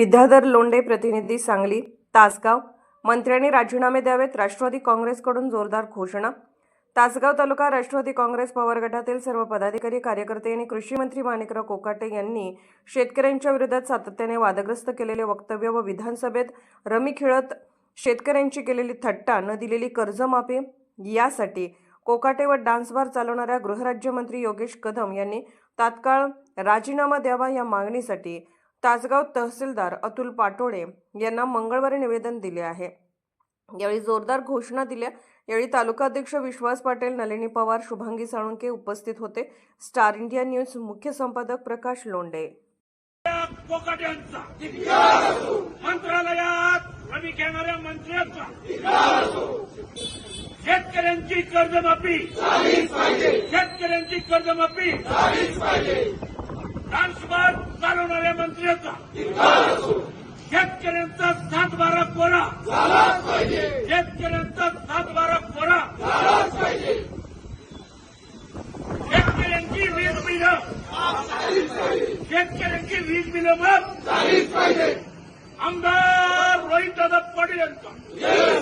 विद्याधर लोंढे प्रतिनिधी सांगली तासगाव. मंत्र्यांनी राजीनामे द्यावेत राष्ट्रवादी काँग्रेसकडून जोरदार घोषणा. तासगाव तालुका राष्ट्रवादी काँग्रेस पवार गटातील सर्व पदाधिकारी कार्यकर्ते आणि कृषी मंत्री माणिकराव कोकाटे यांनी शेतकऱ्यांच्या विरोधात सातत्याने वादग्रस्त केलेले वक्तव्य व विधानसभेत रमी खेळत शेतकऱ्यांची केलेली थट्टा न दिलेली कर्जमाफी यासाठी कोकाटे व डान्स बार चालवणाऱ्या गृहराज्यमंत्री योगेश कदम यांनी तात्काळ राजीनामा द्यावा या मागणीसाठी तासगाव तहसीलदार अतुल पाटोळे यांना मंगळवारी निवेदन दिले आहे. यावेळी जोरदार घोषणा दिल्या. यावेळी तालुका अध्यक्ष विश्वास पाटील नलिनी पवार शुभांगी साळुंके उपस्थित होते. स्टार इंडिया न्यूज मुख्य संपादक प्रकाश लोंढे. कोकाट्यांचा. मंत्रालयात रवी घेणाऱ्या मंत्र्यांचा. शेतकऱ्यांची कर्जमाफी. शेतकऱ्यांची कर्जमाफी. डान्सबार मंत्र्यांचा. शेतकऱ्यांचा सात बारा कोरा. शेतकऱ्यांचा सात बारा कोरा. शेतकऱ्यांची वीज बिलं. शेतकऱ्यांची वीज बिलं मग आमदार रोहित दादा पाटील यांचा.